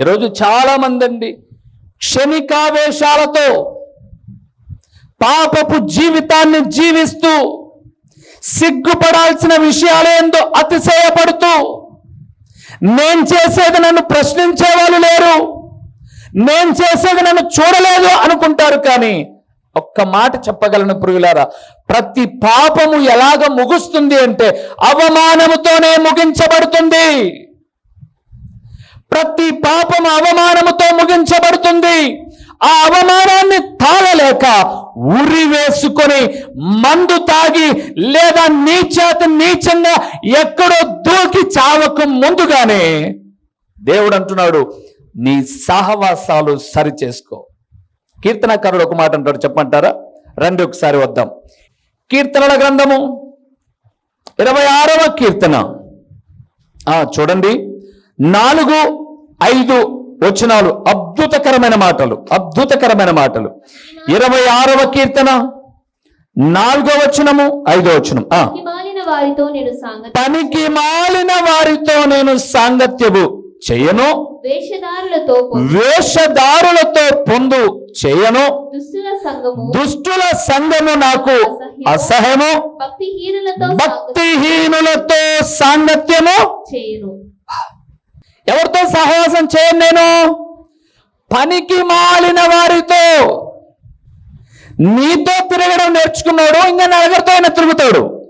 ఈరోజు చాలా మంది అండి క్షణికావేశాలతో పాపపు జీవితాన్ని జీవిస్తూ సిగ్గుపడాల్సిన విషయాలేందో అతిశయపడుతూ నేను చేసేది నన్ను ప్రశ్నించే వాళ్ళు లేరు. నేను చేసేది నన్ను చూడలేదు అనుకుంటారు కానీ ఒక్క మాట చెప్పగలను పురుగులారా ప్రతి పాపము ఎలాగ ముగుస్తుంది అంటే అవమానముతోనే ముగించబడుతుంది. ప్రతి పాపము అవమానముతో ముగించబడుతుంది. ఆ అవమానాన్ని తాళలేక ఉరి వేసుకొని మందు తాగి లేదా నీచేత నీచంగా ఎక్కడో దూకి చావకు ముందుగానే దేవుడు అంటున్నాడు నీ సహవాసాలు సరి చేసుకో కీర్తనకారుడు ఒక మాట అంటాడు చెప్పమంటారా? రండి ఒకసారి వద్దాం. కీర్తనల గ్రంథము ఇరవై ఆరవ కీర్తన. చూడండి. నాలుగు ఐదు వచనాలు అద్భుతకరమైన మాటలు అద్భుతకరమైన మాటలు. ఇరవై ఆరవ కీర్తన నాలుగో వచనము ఐదో వచనం. పనికి మాలిన వారితో నేను సాంగత్యము చేయను. వేషధారులతో పొందు వేషధారులతో పొందు చేయను. దుష్టుల సంఘము నాకు అసహ్యము భక్తిహీనులతో సాంగత్యము చేయను. ఎవరితో సహవాసం చేయను నేను? పనికి మాలిన వారితో. నీతో తిరగడం నేర్చుకున్నాడు ఇంకా నలుగురితో ఆయన తిరుగుతాడు.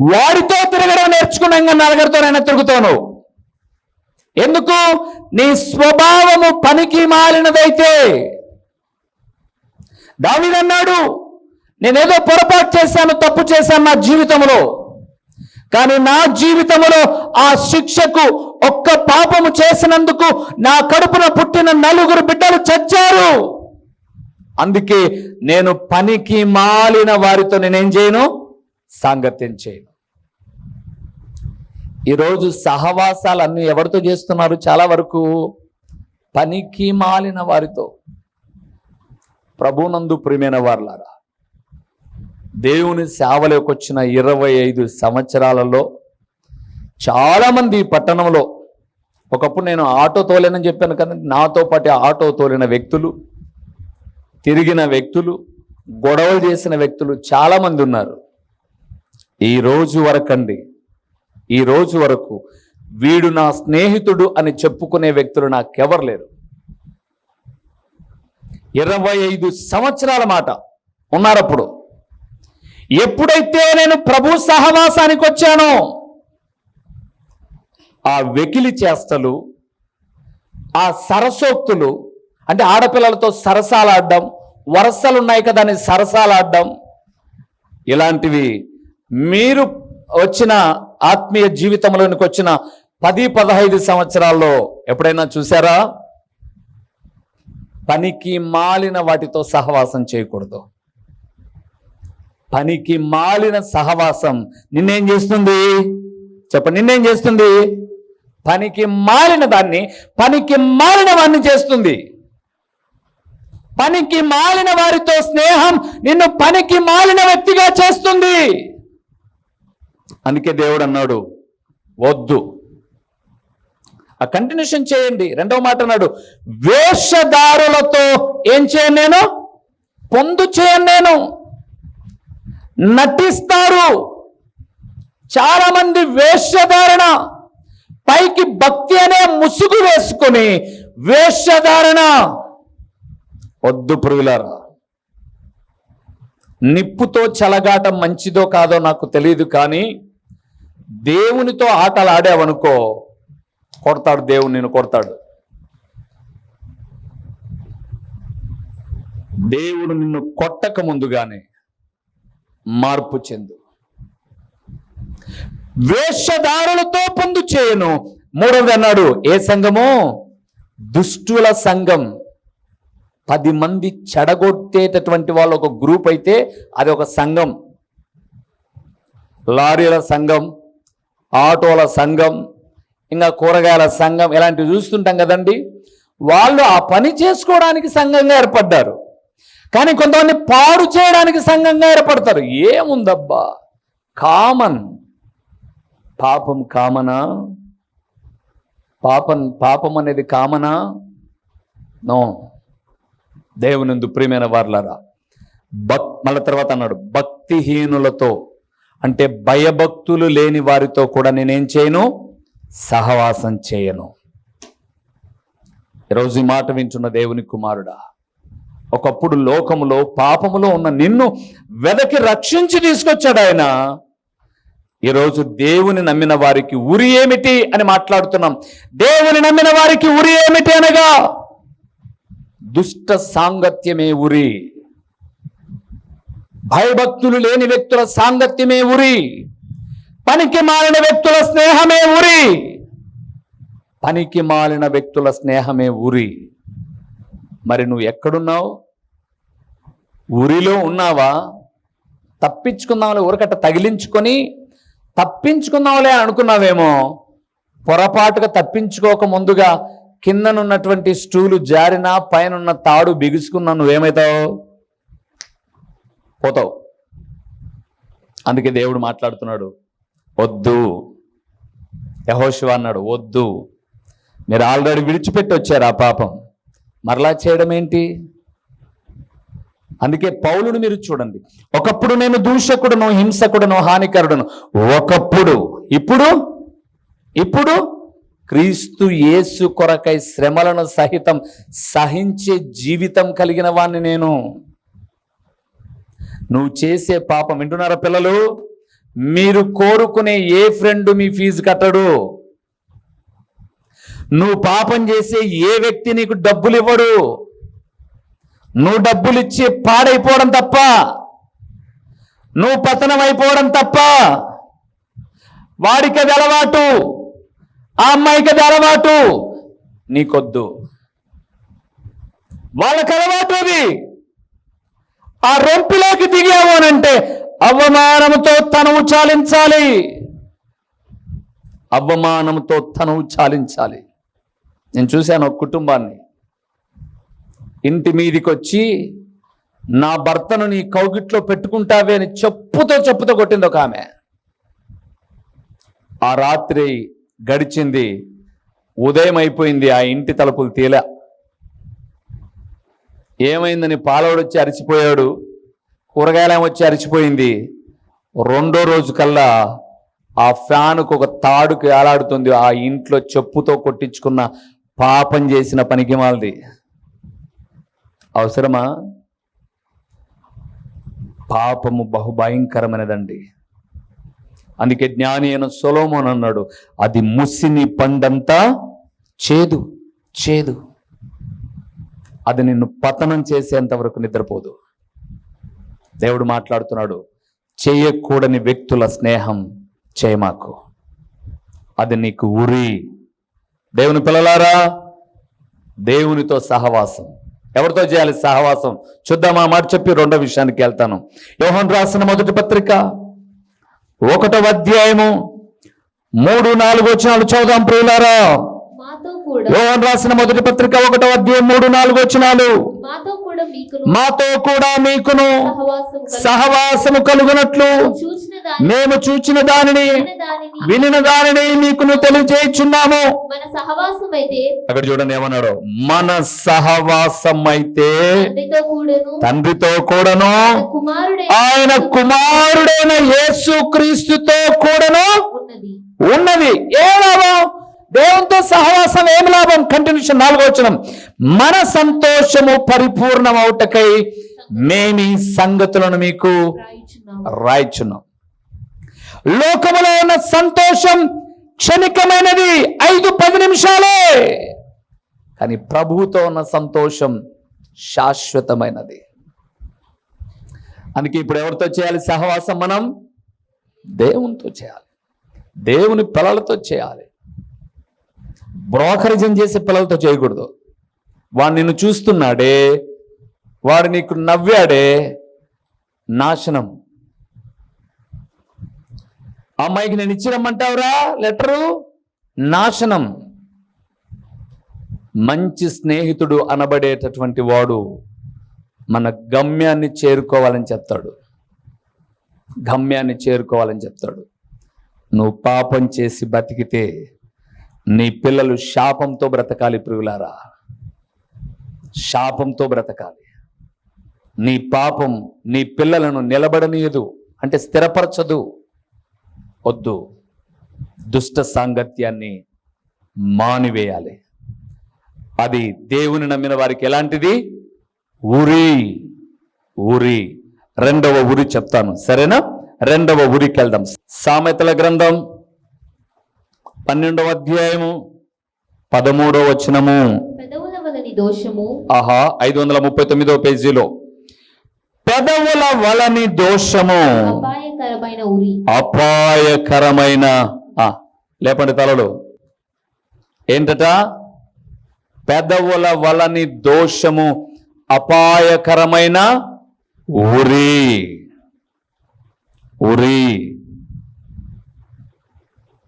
వారితో తిరగడం నేర్చుకున్నా ఇంకా నలుగురితో ఆయన తిరుగుతాను ఎందుకు? నీ స్వభావము పనికి మాలినదైతే. దావిదన్నాడు నేనేదో పొరపాటు చేశాను తప్పు చేశాను నా జీవితంలో. కానీ నా జీవితంలో ఆ శిక్షకు ఒక్క పాపము చేసినందుకు నా కడుపున పుట్టిన నలుగురు బిడ్డలు చచ్చారు. అందుకే నేను పనికి మాలిన వారితో నేనేం చేయను? సాంగత్యం చేయను. ఈరోజు సహవాసాలు అన్నీ ఎవరితో చేస్తున్నారు? చాలా వరకు పనికి మాలిన వారితో. ప్రభునందు ప్రియమైన వారులారా దేవుని సేవలోకి వచ్చిన ఇరవై ఐదు సంవత్సరాలలో చాలామంది ఈ పట్టణంలో ఒకప్పుడు నేను ఆటో తోలేనని చెప్పాను కదా నాతో పాటు ఆటో తోలిన వ్యక్తులు తిరిగిన వ్యక్తులు గొడవలు చేసిన వ్యక్తులు చాలామంది ఉన్నారు. ఈ రోజు వరకండి ఈ రోజు వరకు వీడు నా స్నేహితుడు అని చెప్పుకునే వ్యక్తులు నాకెవరు లేరు. ఇరవై ఐదు సంవత్సరాల మాట ఉన్నారప్పుడు ఎప్పుడైతే నేను ప్రభు సహవాసానికి వచ్చానో ఆ వెకిలి చేష్టలు ఆ సరసోక్తులు అంటే ఆడపిల్లలతో సరసాలు ఆడడం వరసలు ఉన్నాయి కదా అని సరసాలాడడం ఇలాంటివి మీరు వచ్చిన ఆత్మీయ జీవితంలోనికి వచ్చిన పది పదహైదు సంవత్సరాల్లో ఎప్పుడైనా చూసారా పనికి మాలిన వాటితో సహవాసం చేయకూడదు. పనికి మాలిన సహవాసం. నిన్నేం చేస్తుంది? చెప్ప నిన్నేం చేస్తుంది? పనికి మాలిన దాన్ని పనికి మాలిన వాడిని చేస్తుంది. పనికి మాలిన వారితో స్నేహం నిన్ను పనికి మాలిన వ్యక్తిగా చేస్తుంది. అందుకే దేవుడు అన్నాడు వద్దు. ఆ కంటిన్యూషన్ చేయండి. రెండవ మాట అన్నాడు వేషధారులతో ఏం చేయను నేను? పొందు చేయను నేను. నటిస్తారు. చాలా మంది వేషధారణ పైకి భక్తి అనే ముసుగు వేసుకొని వేషధారణ. వద్దు పురుగులారా. నిప్పుతో చలగాటం మంచిదో కాదో నాకు తెలియదు కానీ దేవునితో ఆటలు ఆడావనుకో కొడతాడు దేవుడు నేను కొడతాడు. దేవుడు నిన్ను కొట్టక ముందుగానే మార్పు చెందు. వేషధారులతో పొందు చేయను. మూడవది అన్నాడు ఏ సంఘము? దుష్టుల సంఘం. పది మంది చెడగొట్టేటటువంటి వాళ్ళు ఒక గ్రూప్ అయితే అది ఒక సంఘం. లారీల సంఘం ఆటోల సంఘం ఇంకా కూరగాయల సంఘం ఇలాంటివి చూస్తుంటాం కదండి. వాళ్ళు ఆ పని చేసుకోవడానికి సంఘంగా ఏర్పడ్డారు. కానీ కొంతమంది పాడు చేయడానికి సంఘంగా ఏర్పడతారు. ఏముందబ్బా? కామన్. పాపం కామనా? పాపం పాపం అనేది కామనా? నో. దేవునిందు ప్రియమైన వార్లరా భక్ మళ్ళీ తర్వాత అన్నాడు భక్తిహీనులతో అంటే భయభక్తులు లేని వారితో కూడా నేనేం చేయను? సహవాసం చేయను. ఈరోజు ఈ మాట వింటున్న దేవుని కుమారుడా ఒకప్పుడు లోకములో పాపములో ఉన్న నిన్ను వెదకి రక్షించి తీసుకొచ్చాడు ఆయన. ఈరోజు దేవుని నమ్మిన వారికి ఉరి ఏమిటి అని మాట్లాడుతున్నాం. దేవుని నమ్మిన వారికి ఉరి ఏమిటి అనగా దుష్ట సాంగత్యమే ఉరి. భయభక్తులు లేని వ్యక్తుల సాంగత్యమే ఉరి. పనికి మాలిన వ్యక్తుల స్నేహమే ఉరి. పనికి మాలిన వ్యక్తుల స్నేహమే ఉరి. మరి నువ్వు ఎక్కడున్నావు? ఊరిలో ఉన్నావా? తప్పించుకుందాంలే ఊరకట్ట తగిలించుకొని తప్పించుకుందాంలే అనుకున్నావేమో. పొరపాటుగా తప్పించుకోక ముందుగా కిందనున్నటువంటి స్టూలు జారినా పైన ఉన్న తాడు బిగుసుకున్నా నువ్వేమవుతావు పోతావు. అందుకే దేవుడు మాట్లాడుతున్నాడు. వద్దు. యహోశివ అన్నాడు వద్దు. మీరు ఆల్రెడీ విడిచిపెట్టి వచ్చారు ఆ పాపం. మరలా చేయడం ఏంటి అందుకే పౌలును మీరు చూడండి. ఒకప్పుడు నేను దూషకుడును హింసకుడును హానికరుడును. ఒకప్పుడు ఇప్పుడు ఇప్పుడు క్రీస్తు యేసు కొరకై శ్రమలను సహితం సహించే జీవితం కలిగిన వాణ్ణి నేను. నువ్వు చేసే పాపం వింటున్నారా పిల్లలు? మీరు కోరుకునే ఏ ఫ్రెండ్ మీ ఫీజు కట్టడు? నువ్వు పాపం చేసే ఏ వ్యక్తి నీకు డబ్బులు ఇవ్వడు నువ్వు డబ్బులు ఇచ్చి పాడైపోవడం తప్ప నువ్వు పతనం అయిపోవడం తప్ప వాడికి అది అలవాటు ఆ అమ్మాయికి అది అలవాటు నీకొద్దు. వాళ్ళకి అలవాటు అది. ఆ రొంపిలోకి దిగావు అనంటే అవమానముతో తనవు చాలించాలి. అవమానంతో తనవు చాలించాలి. నేను చూశాను ఒక కుటుంబాన్ని. ఇంటి మీదికి వచ్చి నా భర్తను నీ కౌగిట్లో పెట్టుకుంటావే అని చెప్పుతో చెప్పుతో కొట్టింది ఒక ఆమె. ఆ రాత్రి గడిచింది ఉదయం అయిపోయింది ఆ ఇంటి తలుపులు తీలా. ఏమైందని పాలవాడు వచ్చి అరిచిపోయాడు కూరగాయలేం వచ్చి అరిచిపోయింది. రెండో రోజు కల్లా ఆ ఫ్యాన్కు ఒక తాడుకు ఏలాడుతుంది ఆ ఇంట్లో చెప్పుతో కొట్టించుకున్న పాపం చేసిన పనికి మాలది. అవసరమా? పాపము బహుభయంకరమైనదండి. అందుకే జ్ఞాని అయిన సొలోమోన్ అన్నాడు అది ముసిని పండంతా చేదు చేదు. అది నిన్ను పతనం చేసేంత వరకు నిద్రపోదు. దేవుడు మాట్లాడుతున్నాడు చేయకూడని వ్యక్తుల స్నేహం చేయమాకు అది నీకు ఉరి దేవుని పిల్లలారా దేవునితో సహవాసం. ఎవరితో చేయాలి సహవాసం? చూద్దాం ఆ మాట చెప్పి రెండో విషయానికి వెళ్తాను. యోహన్ రాసిన మొదటి పత్రిక ఒకటో అధ్యాయము మూడు నాలుగు వచనాలు చదుదాం ప్రియులారా. యోహన్ రాసిన మొదటి పత్రిక ఒకటో అధ్యాయం మూడు నాలుగు వచనాలు. మాతో కూడా మీకును సహవాసము కలుగునట్లు మేము చూచిన దానిని విన్న దానిని తెలియజేయుచున్నాము. మన సహవాసం అయితే అక్కడ చూడండి ఏమన్నాడు? మన సహవాసం అయితే తండ్రితో కూడాను. ఆయన కుమారుడైన యేసు క్రీస్తుతో కూడాను. ఉన్నది. ఏ లాభం? దేవునితో సహవాసం ఏం లాభం? కంటిన్యూషన్ నాలుగో వచనం. మన సంతోషము పరిపూర్ణమవుటకై మేమీ సంగతులను మీకు రాయిచున్నాం. లోకములో ఉన్న సంతోషం క్షణికమైనది. ఐదు పది నిమిషాలే. కానీ ప్రభువుతో ఉన్న సంతోషం శాశ్వతమైనది. అందుకే ఇప్పుడు ఎవరితో చేయాలి? సహవాసం మనం దేవునితో చేయాలి. దేవుని పిల్లలతో చేయాలి. బ్రోకరిజం చేసే పిల్లలతో చేయకూడదు. వాడు నిన్ను చూస్తున్నాడే వాడు నీకు నవ్వాడే నాశనం. అమ్మాయికి నేను ఇచ్చిరమ్మంటావురా? లెటరు? నాశనం. మంచి స్నేహితుడు అనబడేటటువంటి వాడు మన గమ్యాన్ని చేరుకోవాలని చెప్తాడు. గమ్యాన్ని చేరుకోవాలని చెప్తాడు. నువ్వు పాపం చేసి బతికితే నీ పిల్లలు శాపంతో బ్రతకాలి ప్రియులారా. శాపంతో బ్రతకాలి. నీ పాపం నీ పిల్లలను నిలబడనీయదు. అంటే స్థిరపరచదు. వద్దు. దుష్ట సాంగత్యాన్ని మానివేయాలి. అది దేవుని నమ్మిన వారికి ఎలాంటిది? ఉరి. ఉరి. రెండవ ఉరి చెప్తాను. సరేనా? రెండవ ఉరికి వెళ్దాం. సామెతల గ్రంథం పన్నెండవ అధ్యాయము పదమూడవ వచనము. దోషము. ఆహా ఐదు వందల ముప్పై తొమ్మిదవ పేజీలో. పెదవుల వలని దోషము. అపాయకరమైన ఉరి అపాయకరమైన లేపండి తలలు. ఏంటట? పెదవుల వలని దోషము అపాయకరమైన ఉరి ఉరి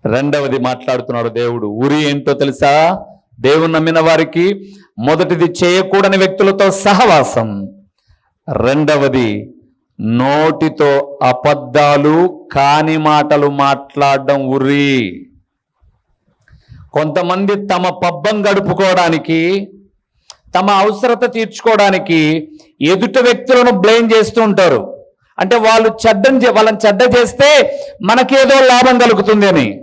రెండవది మాట్లాడుతున్నాడు దేవుడు. ఉరి ఏంటో తెలుసా? దేవుని నమ్మిన వారికి మొదటిది చేయకూడని వ్యక్తులతో సహవాసం. రెండవది నోటితో అబద్ధాలు కాని మాటలు మాట్లాడడం ఉరి. కొంతమంది తమ పబ్బం గడుపుకోవడానికి తమ అవసరత తీర్చుకోవడానికి ఎదుట వ్యక్తులను బ్లేమ్ చేస్తూ ఉంటారు. అంటే వాళ్ళు చెడ్డం చే- వాళ్ళని చెడ్డ చేస్తే మనకేదో లాభం కలుగుతుంది అని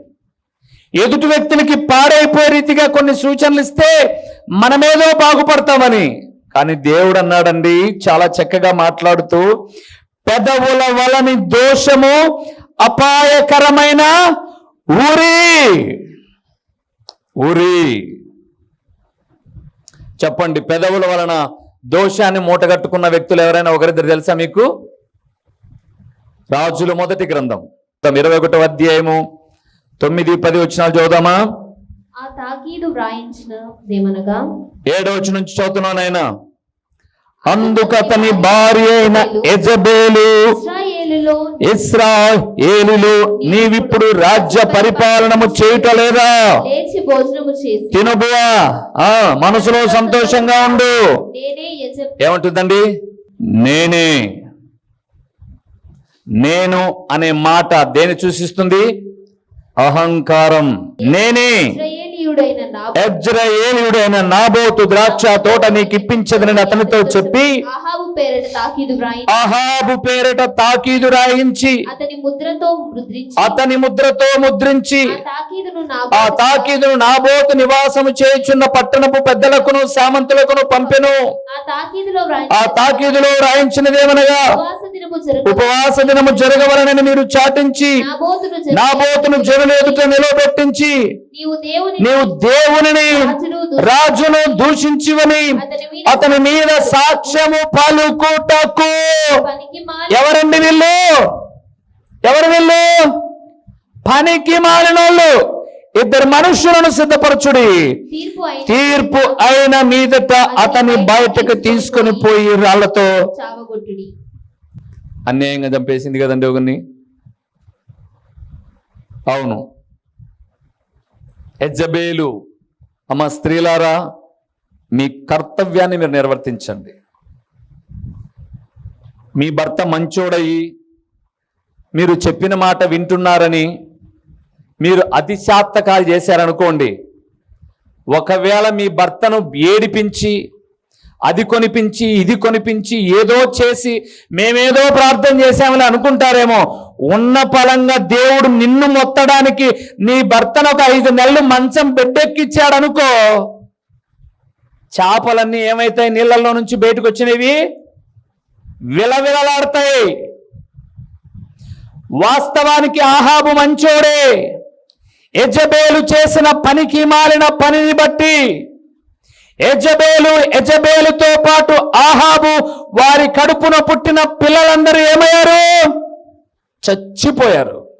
ఎదుటి వ్యక్తులకి పాడైపోయే రీతిగా కొన్ని సూచనలు ఇస్తే మనమేదో బాగుపడతామని. కానీ దేవుడు అన్నాడండి చాలా చక్కగా మాట్లాడుతూ పెదవుల వలని దోషము అపాయకరమైన ఊరి ఊరి చెప్పండి పెదవుల వలన దోషాన్ని మూటగట్టుకున్న వ్యక్తులు ఎవరైనా ఒకరిద్దరు తెలుసా మీకు? రాజుల మొదటి గ్రంథం. ఇరవై ఒకటో అధ్యాయము. తొమ్మిది పది ఆ తాకీదు వ్రాయించిన దేమనగా ఏడో వచ్చి నుంచి చదువుతున్నాను ఆయన అందుకు అతని భార్య అయిన ఎజబేలు ఇస్రాయేలులు నీవిప్పుడు రాజ్య పరిపాలనము చేసి తినుబువా ఆ మనసులో సంతోషంగా ఉండు. ఏమంటుందండి? నేనే. నేను అనే మాట దేని సూచిస్తుంది? అహంకారం. నేనే. ఎజ్రయేలీయుడైన నాబోతు ద్రాక్ష తోట నీకు ఇప్పించదని అతనితో చెప్పి అహాబు పేరిట తాకీదు రాయించి అతని ముద్రతో ముద్రించి అతని ముద్రతో ముద్రించి ఆ తాకీదును నాబోతు నివాసము చేయుచున్న పట్టణపు పెద్దలకును సామంతులకును పంపెను. ఆ తాకీదులో ఆ తాకీదులో రాయించినదేమనగా ఉపవాస దినము జరగవలనని మీరు చాటించి జరుగు. నాబోతును జనుల ఎదుట నిలబెట్టించి నీవు దేవుని రాజును దూషించివని అతని మీద సాక్ష్యము పలుకుటకు. ఎవరండి వీళ్ళు? ఎవరు వీళ్ళు? పనికి మాలినోళ్ళు ఇద్దరు మనుషులను సిద్ధపరచుడి. తీర్పు అయిన మీదట అతని బయటకు తీసుకొని పోయి రాళ్ళతో అన్యాయంగా చంపేసింది కదండి ఒకరిని? అవును. ఎజ్జబేలు అమ్మ స్త్రీలారా మీ కర్తవ్యాన్ని మీరు నిర్వర్తించండి. మీ భర్త మంచోడయి మీరు చెప్పిన మాట వింటున్నారని మీరు అతిశాత్తకాలు చేశారనుకోండి ఒకవేళ మీ భర్తను ఏడిపించి అది కొనిపించి ఇది కొనిపించి ఏదో చేసి మేమేదో ప్రార్థన చేశామని అనుకుంటారేమో. ఉన్న పలంగా దేవుడు నిన్ను మొత్తడానికి నీ భర్తను ఒక ఐదు నెలలు మంచం బెడ్డెక్కిచ్చాడు అనుకో చేపలన్నీ ఏమైతాయి నీళ్ళల్లో నుంచి బయటకు వచ్చినవి విలవిలలాడతాయి. వాస్తవానికి ఆహాబు మంచోడే. యజబేలు చేసిన పనికి మాలిన పనిని బట్టి యజబేలు యజబేలుతో పాటు ఆహాబు వారి కడుపున పుట్టిన పిల్లలందరూ ఏమయ్యారు? చచ్చిపోయారు.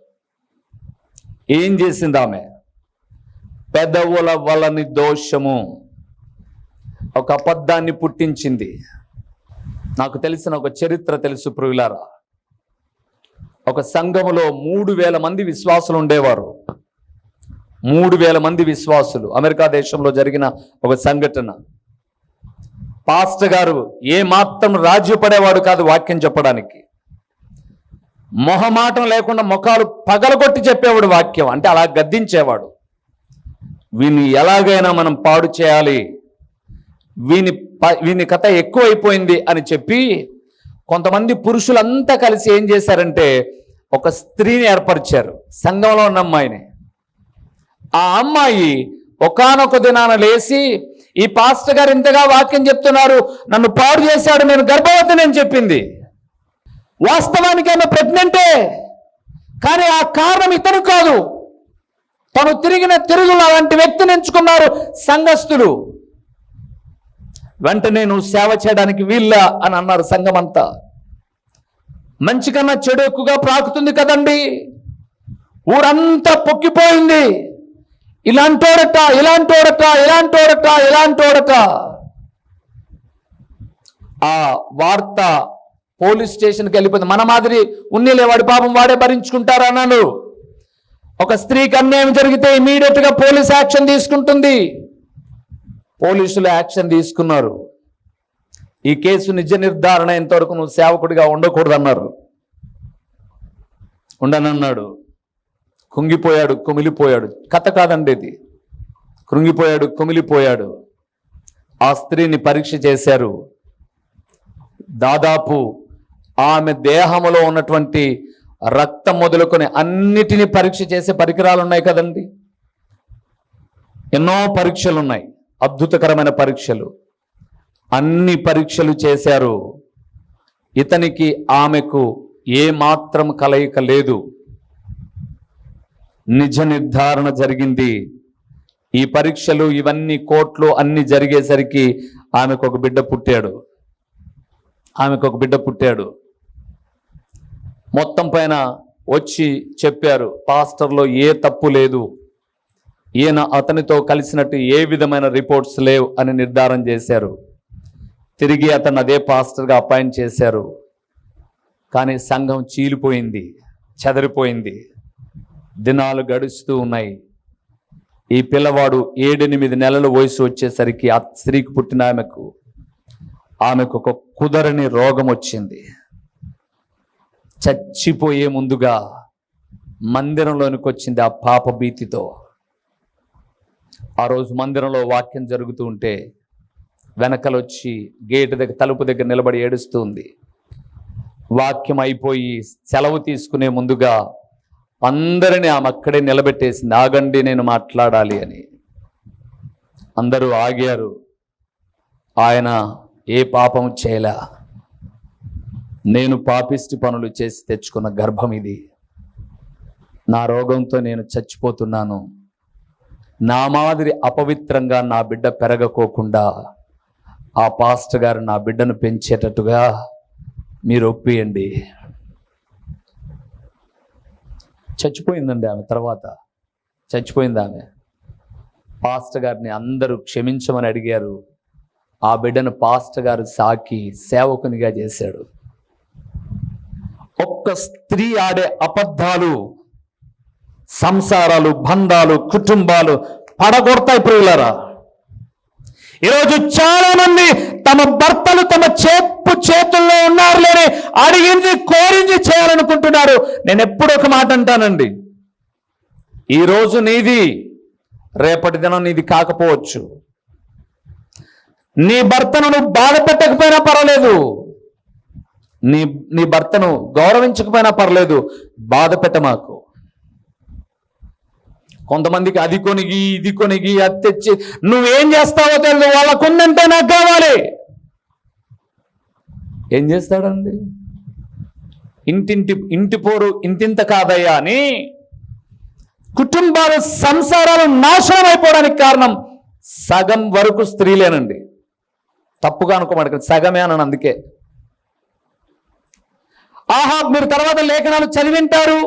ఏం చేసింది ఆమె? పెదవుల వలని దోషము. ఒక అబద్ధాన్ని పుట్టించింది. నాకు తెలిసిన ఒక చరిత్ర తెలుసు ప్రియులారా. ఒక సంఘములో మూడు వేల మంది విశ్వాసులు ఉండేవారు. మూడు వేల మంది విశ్వాసులు. అమెరికా దేశంలో జరిగిన ఒక సంఘటన. పాస్టర్ గారు ఏ మాత్రం పడేవాడు కాదు వాక్యం చెప్పడానికి. మొహమాటం లేకుండా ముఖాలు పగలగొట్టి చెప్పేవాడు వాక్యం. అంటే అలా గద్దించేవాడు. వీని ఎలాగైనా మనం పాడు చేయాలి. వీని ప- వీని కథ ఎక్కువైపోయింది అని చెప్పి కొంతమంది పురుషులంతా కలిసి ఏం చేశారంటే ఒక స్త్రీని ఏర్పరిచారు. సంఘంలో ఉన్న అమ్మాయిని. ఆ అమ్మాయి ఒకానొక దినాన లేచి ఈ పాస్టర్ గారు ఇంతగా వాక్యం చెప్తున్నారు నన్ను పాడు చేశాడు నేను గర్భవతిని అని చెప్పింది. వాస్తవానికి ఆమె ప్రెగ్నెంటే కానీ ఆ కారణం ఇతను కాదు. తను తిరిగిన తిరుగులు అలాంటి వ్యక్తిని ఎంచుకున్నారు సంఘస్థులు. వెంటనే నువ్వు సేవ చేయడానికి వీళ్ళ అని అన్నారు సంఘమంతా. మంచి కన్నా చెడు ఎక్కువగా ప్రాకుతుంది కదండి. ఊరంతా పొక్కిపోయింది. ఇలాంటోడట ఇలాంటోడట ఇలాంటోడట ఇలాంటోడట ఆ వార్త పోలీస్ స్టేషన్కి వెళ్ళిపోయింది. మన మాదిరి ఉన్నీలే వాడి పాపం వాడే భరించుకుంటారు అన్నాడు ఒక స్త్రీకి అన్యాయం జరిగితే ఇమీడియట్గా పోలీస్ యాక్షన్ తీసుకుంటుంది. పోలీసులు యాక్షన్ తీసుకున్నారు. ఈ కేసు నిజ నిర్ధారణ ఎంతవరకు నువ్వు సేవకుడిగా ఉండకూడదన్నారు. ఉండనన్నాడు. కుంగిపోయాడు కుమిలిపోయాడు. కథ కాదండి ఇది. కృంగిపోయాడు కుమిలిపోయాడు. ఆ స్త్రీని పరీక్ష చేశారు. దాదాపు ఆమె దేహంలో ఉన్నటువంటి రక్తం మొదలుకొని అన్నిటినీ పరీక్ష చేసే పరికరాలు ఉన్నాయి కదండి. ఎన్నో పరీక్షలు ఉన్నాయి. అద్భుతకరమైన పరీక్షలు. అన్ని పరీక్షలు చేశారు. ఇతనికి ఆమెకు ఏ మాత్రం కలయిక లేదు. నిజ నిర్ధారణ జరిగింది. ఈ పరీక్షలు ఇవన్నీ కోట్లు అన్ని జరిగేసరికి ఆమెకు ఒక బిడ్డ పుట్టాడు. ఆమెకు ఒక బిడ్డ పుట్టాడు. మొత్తం పైన వచ్చి చెప్పారు పాస్టర్లో ఏ తప్పు లేదు. ఈయన అతనితో కలిసినట్టు ఏ విధమైన రిపోర్ట్స్ లేవు అని నిర్ధారణ చేశారు. తిరిగి అతను అదే పాస్టర్గా అపాయింట్ చేశారు. కానీ సంఘం చీలిపోయింది చెదరిపోయింది. దినాలు గడుస్తూ ఉన్నాయి. ఈ పిల్లవాడు ఏడెనిమిది నెలల వయసు వచ్చేసరికి ఆ స్త్రీకి పుట్టిన ఆమెకు ఆమెకు ఒక కుదరని రోగం వచ్చింది. చచ్చిపోయే ముందుగా మందిరంలోనికి వచ్చింది ఆ పాప భీతితో. ఆ రోజు మందిరంలో వాక్యం జరుగుతూ ఉంటే వెనకలొచ్చి గేటు దగ్గర తలుపు దగ్గర నిలబడి ఏడుస్తూ ఉంది. వాక్యం అయిపోయి సెలవు తీసుకునే ముందుగా అందరిని ఆమె అక్కడే నిలబెట్టేసింది. ఆగండి నేను మాట్లాడాలి అని. అందరూ ఆగారు. ఆయన ఏ పాపం చేయలే. నేను పాపిష్టి పనులు చేసి తెచ్చుకున్న గర్భం ఇది. నా రోగంతో నేను చచ్చిపోతున్నాను. నా మాదిరి అపవిత్రంగా నా బిడ్డ పెరగకోకుండా ఆ పాస్టర్ గారు నా బిడ్డను పెంచేటట్టుగా మీరు ఒప్పియండి. చచ్చిపోయిందండి ఆమె తర్వాత. చచ్చిపోయింది ఆమె. పాస్టర్ గారిని అందరూ క్షమించమని అడిగారు. ఆ బిడ్డను పాస్టర్ గారు సాకి సేవకునిగా చేశాడు. ఒక్క స్త్రీ ఆడే అబద్ధాలు సంసారాలు బంధాలు కుటుంబాలు పడగొడతాయి ప్రియులరా. ఈరోజు చాలా మంది తమ భర్తలు తమ చేపు చేతుల్లో ఉన్నారు లేని అడిగింది కోరింది చేయాలనుకుంటున్నారు. నేను ఎప్పుడు ఒక మాట అంటానండి. ఈరోజు నీది రేపటి దినం నీది కాకపోవచ్చు. నీ భర్తను నువ్వు బాధ పెట్టకపోయినా పర్వాలేదు. నీ నీ భర్తను గౌరవించకపోయినా పర్లేదు బాధ పెట్ట మాకు కొంతమందికి అది కొనిగి ఇది కొనిగి అది తెచ్చి నువ్వేం చేస్తావో తెలియదు వాళ్ళకు ఉందంటే నాకు కావాలి. ఏం చేస్తాడండి? ఇంటింటి ఇంటి పోరు ఇంతింత కాదయ్యా అని కుటుంబాలు సంసారాలు నాశనం అయిపోవడానికి కారణం సగం వరకు స్త్రీలేనండి. తప్పుగా అనుకోమడకండి సగమే అన్నాను అందుకే. ఆహాబ్ మీరు తర్వాత లేఖనాలు చదివింటారు.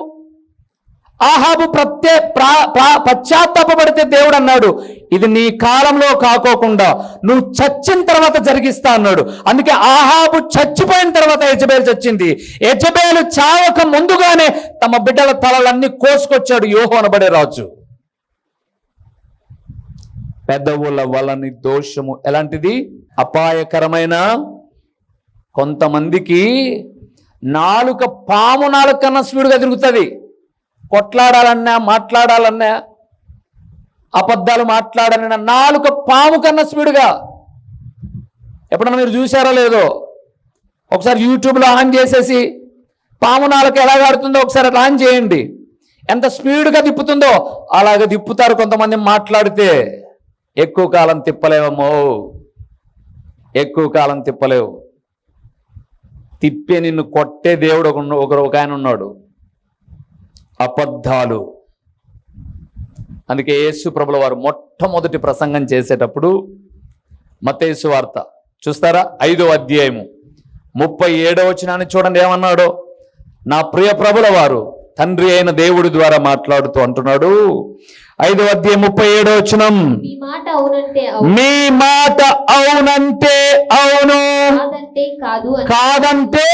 ఆహాబు ప్రత్యే ప్రా- దేవుడు అన్నాడు ఇది నీ కాలంలో కాకోకుండా నువ్వు చచ్చిన తర్వాత జరిగిస్తా అన్నాడు. అందుకే ఆహాబు చచ్చిపోయిన తర్వాత యజబేలు చచ్చింది. యజబేలు చావక ముందుగానే తమ బిడ్డల తలలన్నీ కోసుకొచ్చాడు యోహో అనబడే రాజు. పెద్దవుల వలని దోషము ఎలాంటిది? అపాయకరమైన కొంతమందికి నాలుక పాము నాలుక కన్నా స్పీడ్గా తిరుగుతుంది. కొట్లాడాలన్నా మాట్లాడాలన్నా అబద్ధాలు మాట్లాడాలన్నా నాలుక పాము కన్నా స్పీడ్గా. ఎప్పుడన్నా మీరు చూసారో లేదో? ఒకసారి యూట్యూబ్లో ఆన్ చేసేసి పాము నాలుక ఎలా ఆడుతుందో ఒకసారి అట్లా ఆన్ చేయండి. ఎంత స్పీడ్గా తిప్పుతుందో అలాగ తిప్పుతారు కొంతమంది మాట్లాడితే. ఎక్కువ కాలం తిప్పలేవమ్మో ఎక్కువ కాలం తిప్పలేవు. తిప్పే నిన్ను కొట్టే దేవుడు ఒక ఒకరు ఒక ఆయన ఉన్నాడు. అబద్ధాలు. అందుకే యేసు ప్రభుల వారు మొట్టమొదటి ప్రసంగం చేసేటప్పుడు మతేసు వార్త. చూస్తారా? ఐదో అధ్యాయము. ముప్పై ఏడో వచనాన్ని చూడండి ఏమన్నాడు? నా ప్రియ ప్రభుల వారు తండ్రి అయిన దేవుడి ద్వారా మాట్లాడుతూ అంటున్నాడు. ఐదో అధ్యాయం ముప్పై ఏడో వచనం. మీ మాట అవునంటే అవును. మీ మాట అవునంటే అవును. కాదంటే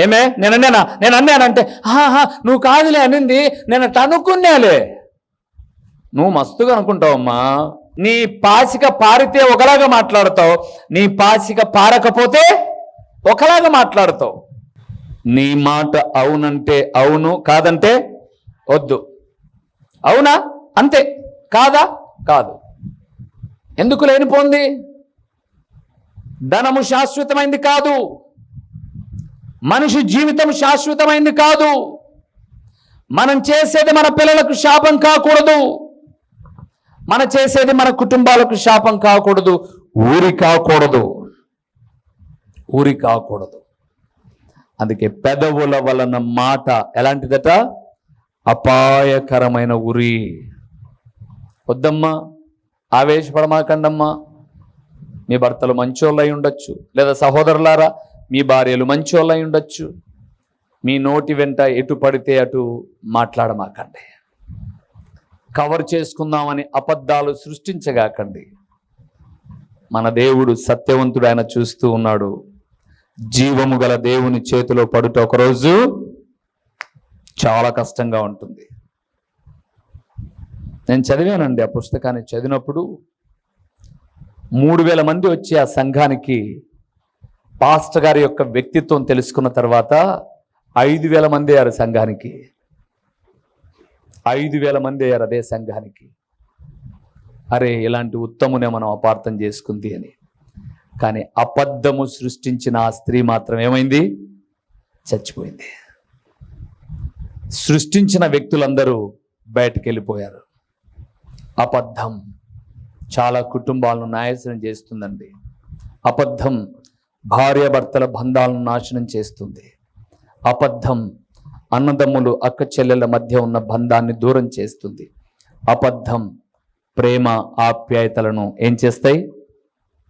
ఏమే? నేను అన్నానా? నేను అన్నానంటే ఆహా నువ్వు కాదులే అనింది. నేను అనుకున్నాలే నువ్వు మస్తుగా అనుకుంటావమ్మా. నీ పాసిక పారితే ఒకలాగా మాట్లాడతావు. నీ పాసిక పారకపోతే ఒకలాగా మాట్లాడతావు. నీ మాట అవునంటే అవును కాదంటే వద్దు. అవునా? అంతే. కాదా? కాదు. ఎందుకు లేనిపోంది? ధనము శాశ్వతమైంది కాదు. మనిషి జీవితం శాశ్వతమైంది కాదు. మనం చేసేది మన పిల్లలకు శాపం కాకూడదు. మన చేసేది మన కుటుంబాలకు శాపం కాకూడదు. ఊరి కాకూడదు. ఊరి కాకూడదు. అందుకే పెదవుల వలన మాట ఎలాంటిదట? అపాయకరమైన ఉరి వద్దమ్మా ఆవేశపడమాకండమ్మా. మీ భర్తలు మంచోళ్ళై ఉండొచ్చు. లేదా సహోదరులారా మీ భార్యలు మంచోళ్ళై ఉండొచ్చు. మీ నోటి వెంట ఎటు పడితే అటు మాట్లాడమాకండి. కవర్ చేసుకుందామని అబద్ధాలు సృష్టించగాకండి. మన దేవుడు సత్యవంతుడు ఆయన చూస్తూ ఉన్నాడు. జీవము గల దేవుని చేతిలో పడుట ఒకరోజు చాలా కష్టంగా ఉంటుంది. నేను చదివానండి ఆ పుస్తకాన్ని చదివినప్పుడు. మూడు వేల మంది వచ్చి ఆ సంఘానికి పాస్టర్ గారి యొక్క వ్యక్తిత్వం తెలుసుకున్న తర్వాత ఐదు వేల మంది అయ్యారు సంఘానికి. ఐదు వేల మంది అయ్యారు అదే సంఘానికి. అరే ఇలాంటి ఉత్తమునే మనం అపార్థం చేసుకుంది అని. కానీ అబద్ధము సృష్టించిన ఆ స్త్రీ మాత్రం ఏమైంది? చచ్చిపోయింది. సృష్టించిన వ్యక్తులందరూ బయటకు వెళ్ళిపోయారు. అబద్ధం. చాలా కుటుంబాలను నాయసనం చేస్తుందండి. అబద్ధం భార్యాభర్తల బంధాలను నాశనం చేస్తుంది. అబద్ధం అన్నదమ్ములు అక్క చెల్లెల మధ్య ఉన్న బంధాన్ని దూరం చేస్తుంది. అబద్ధం ప్రేమ ఆప్యాయతలను ఏం చేస్తాయి?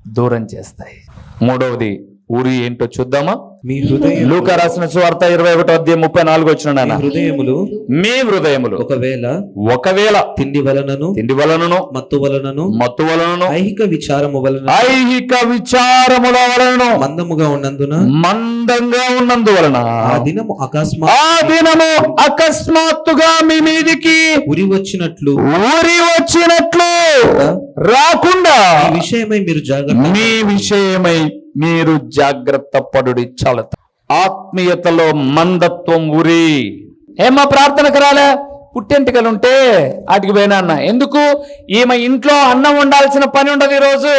దూరం చేస్తాయి. మూడవది ఊరి ఏంటో చూద్దామా? మీ హృదయం లూకా రాసిన సువార్త ఇరవై ఒకటో అధ్యాయం ముప్పై నాలుగు వచ్చిన హృదయములు మీ హృదయములు ఒకవేళ ఒకవేళ తిండి వలనను తిండి వలనను మత్తు వలనను మత్తు వలనను ఐహిక విచారము వలన ఐహిక విచారముల వలన మందముగా ఉన్నందున మందంగా ఉన్నందువలన ఆ దినము అకస్మాత్ ఆ దినము అకస్మాత్తుగా మీ మీదికి ఉరి వచ్చినట్లు ఊరి వచ్చినట్లు రాకుండా ఈ విషయమై మీరు జాగ్రత్త మీ విషయమై మీరు జాగ్రత్త పడుడి చాలత. ఆత్మీయతలో మందత్వం ఉరి ఏమా ప్రార్థనకు రాలే? పుట్టెంటికలుంటే ఆటికి పోయినా అన్న. ఎందుకు? ఈమె ఇంట్లో అన్నం ఉండాల్సిన పని ఉండదు ఈరోజు.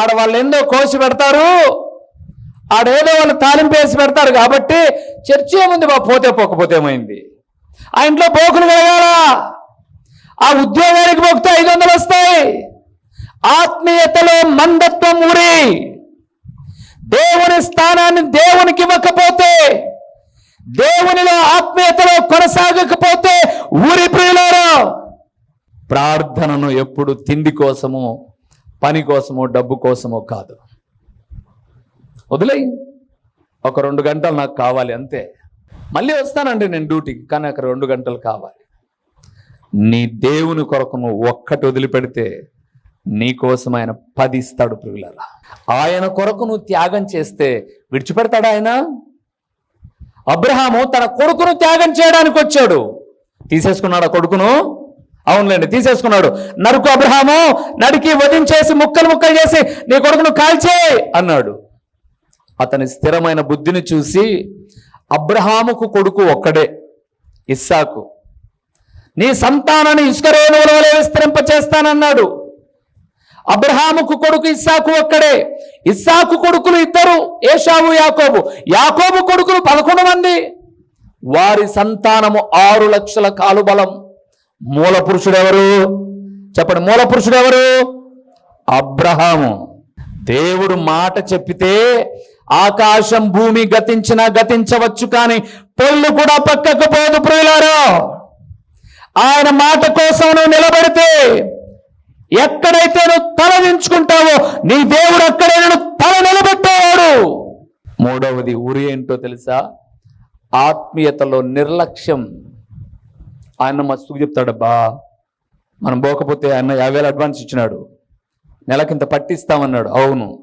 ఆడ వాళ్ళు ఏందో కోసి పెడతారు. ఆడేదో వాళ్ళు తాలింపు వేసి పెడతారు కాబట్టి చర్చ ఏముంది బా పోతే పోకపోతే ఏమైంది? ఆ ఇంట్లో పోకులు కలగాల? ఆ ఉద్యోగానికి పోతే ఐదు వందలు వస్తాయి. ఆత్మీయతలో మందత్వం ఊరి. దేవుని స్థానాన్ని దేవునికి ఇవ్వకపోతే దేవునిలో ఆత్మీయతలో కొనసాగకపోతే ఊరి ప్రియులారా ప్రార్థనను ఎప్పుడు తిండి కోసము పని కోసమో డబ్బు కోసమో కాదు. వదిలేయి. ఒక రెండు గంటలు నాకు కావాలి అంతే. మళ్ళీ వస్తానండి నేను డ్యూటీకి కానీ అక్కడ రెండు గంటలు కావాలి. నీ దేవుని కొరకు నువ్వు ఒక్కటి వదిలిపెడితే నీకోసం ఆయన పది ఇస్తాడు ప్రియులరా. ఆయన కొరకు నువ్వు త్యాగం చేస్తే విడిచిపెడతాడా ఆయన? అబ్రహాము తన కొడుకును త్యాగం చేయడానికి వచ్చాడు. తీసేసుకున్నాడు ఆ కొడుకును? అవునులేండి తీసేసుకున్నాడు. నరుకు అబ్రహాము నడికి వధించేసి ముక్కలు ముక్కలు చేసి నీ కొడుకును కాల్చే అన్నాడు. అతని స్థిరమైన బుద్ధిని చూసి అబ్రహాముకు కొడుకు ఒక్కడే ఇస్సాకు. నీ సంతానాన్ని ఇసుకరేణువుల వలె విస్తరింపచేస్తానన్నాడు. అబ్రహాముకు కొడుకు ఇస్సాకు ఒక్కడే. ఇస్సాకు కొడుకులు ఇద్దరు ఏషావు యాకోబు. యాకోబు కొడుకులు పదకొండు మంది. వారి సంతానము ఆరు లక్షల కాలుబలం. మూల పురుషుడెవరు? చెప్పండి మూల పురుషుడెవరు? అబ్రహాము. దేవుడు మాట చెప్పితే ఆకాశం భూమి గతించినా గతించవచ్చు కానీ పొల్లు కూడా పక్కకు పోదు ప్రియులారా. ఆయన మాట కోసం నువ్వు నిలబడితే ఎక్కడైతే నువ్వు తలదించుకుంటావో నీ దేవుడు అక్కడే నేను తల నిలబెట్టేవాడు. మూడవది ఊరి ఏంటో తెలుసా? ఆత్మీయతలో నిర్లక్ష్యం. ఆయన మస్తుకు చెప్తాడబ్బా. మనం పోకపోతే ఆయన యాభై వేలు అడ్వాన్స్ ఇచ్చినాడు. నెలకింత పట్టిస్తామన్నాడు. అవును.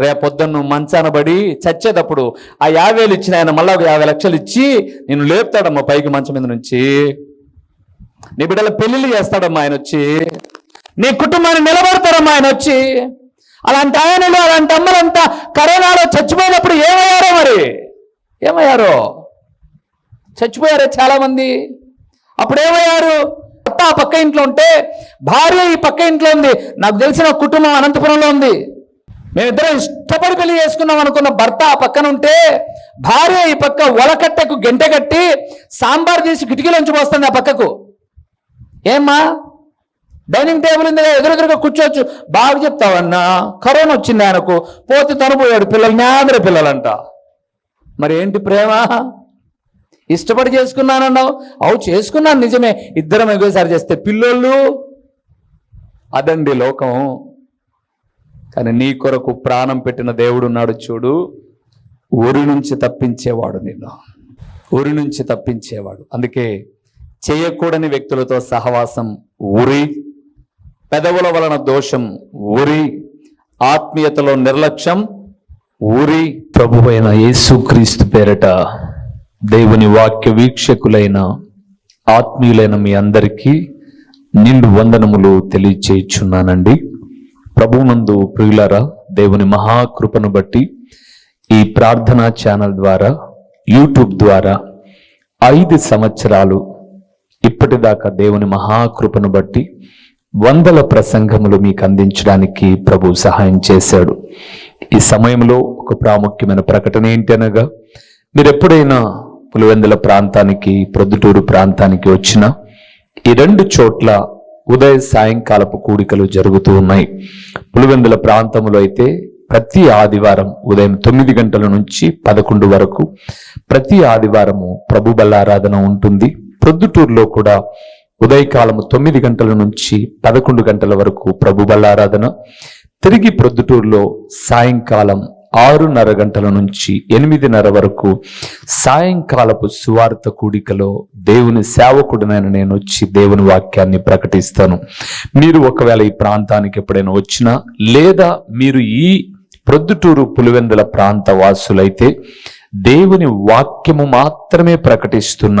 రేపు పొద్దున్న మంచాన పడి చచ్చేటప్పుడు ఆ యాభై వేలు ఇచ్చిన ఆయన మళ్ళీ ఒక యాభై లక్షలు ఇచ్చి నేను లేపుతాడమ్మా పైకి మంచం మీద నుంచి. నీ బిడ్డల పెళ్ళిళ్ళు చేస్తాడమ్మా ఆయన వచ్చి. నీ కుటుంబాన్ని నిలబడతారమ్మా ఆయన వచ్చి. అలాంటి ఆయనలు అలాంటి అమ్మలంతా కరోనాలో చచ్చిపోయినప్పుడు ఏమయ్యారో మరి? ఏమయ్యారో? చచ్చిపోయారో చాలామంది. అప్పుడు ఏమయ్యారు భర్త ఆ పక్క ఇంట్లో ఉంటే భార్య ఈ పక్క ఇంట్లో ఉంది. నాకు తెలిసిన కుటుంబం అనంతపురంలో ఉంది. మేమిద్దరం ఇష్టపడి పెళ్ళి చేసుకున్నాం అనుకున్న భర్త ఆ పక్కన ఉంటే భార్య ఈ పక్క ఒలకట్టెకు గంటె కట్టి సాంబార్ తీసి కిటికీలోంచి వస్తుంది ఆ పక్కకు. ఏమ్మా? డైనింగ్ టేబుల్ ఉంది ఎదురెదురుగా కూర్చోవచ్చు. బాగా చెప్తావన్నా కరోనా వచ్చింది ఆయనకు. పోతే తనుపోయాడు పిల్లలు నేంద్ర పిల్లలంట. మరి ఏంటి ప్రేమ? ఇష్టపడి చేసుకున్నానన్నావు? అవు చేసుకున్నాను నిజమే. ఇద్దరం ఎగోసారి చేస్తే పిల్లోళ్ళు? అదండి లోకం. కానీ నీ కొరకు ప్రాణం పెట్టిన దేవుడు ఉన్నాడు చూడు. ఊరి నుంచి తప్పించేవాడు నిన్ను. ఊరి నుంచి తప్పించేవాడు. అందుకే చేయకూడని వ్యక్తులతో సహవాసం ఊరి పెదవుల వలన దోషం ఊరి ఆత్మీయతలో నిర్లక్ష్యం ఊరి ప్రభువైన యేసుక్రీస్తు పేరట దేవుని వాక్య వీక్షకులైన ఆత్మీయులైన మీ అందరికీ నిండు వందనములు తెలియచేయుచున్నానండి. ప్రభునందు ప్రియులారా దేవుని మహాకృపను బట్టి ఈ ప్రార్థనా ఛానల్ ద్వారా యూట్యూబ్ ద్వారా ఐదు సంవత్సరాలు ఇప్పటిదాకా దేవుని మహాకృపను బట్టి వందల ప్రసంగములు మీకు అందించడానికి ప్రభు సహాయం చేశాడు. ఈ సమయంలో ఒక ప్రాముఖ్యమైన ప్రకటన ఏంటి అనగా మీరు ఎప్పుడైనా పులివెందుల ప్రాంతానికి ప్రొద్దుటూరు ప్రాంతానికి వచ్చినా ఈ రెండు చోట్ల ఉదయ సాయంకాలపు కూడికలు జరుగుతూ ఉన్నాయి. పులివెందుల ప్రాంతంలో అయితే ప్రతి ఆదివారం ఉదయం తొమ్మిది గంటల నుంచి పదకొండు వరకు ప్రతి ఆదివారము ప్రభు బలారాధన ఉంటుంది. ప్రొద్దుటూరులో కూడా ఉదయకాలము తొమ్మిది గంటల నుంచి పదకొండు గంటల వరకు ప్రభు బల్లారాధన తిరిగి ప్రొద్దుటూరులో సాయంకాలం ఆరున్నర గంటల నుంచి ఎనిమిదిన్నర వరకు సాయంకాలపు సువార్త కూడికలో దేవుని సేవకుడినైన నేను వచ్చి దేవుని వాక్యాన్ని ప్రకటిస్తాను. మీరు ఒకవేళ ఈ ప్రాంతానికి ఎప్పుడైనా వచ్చినా లేదా మీరు ఈ ప్రొద్దుటూరు పులివెందుల ప్రాంత వాసులైతే దేవుని వాక్యము మాత్రమే ప్రకటిస్తున్న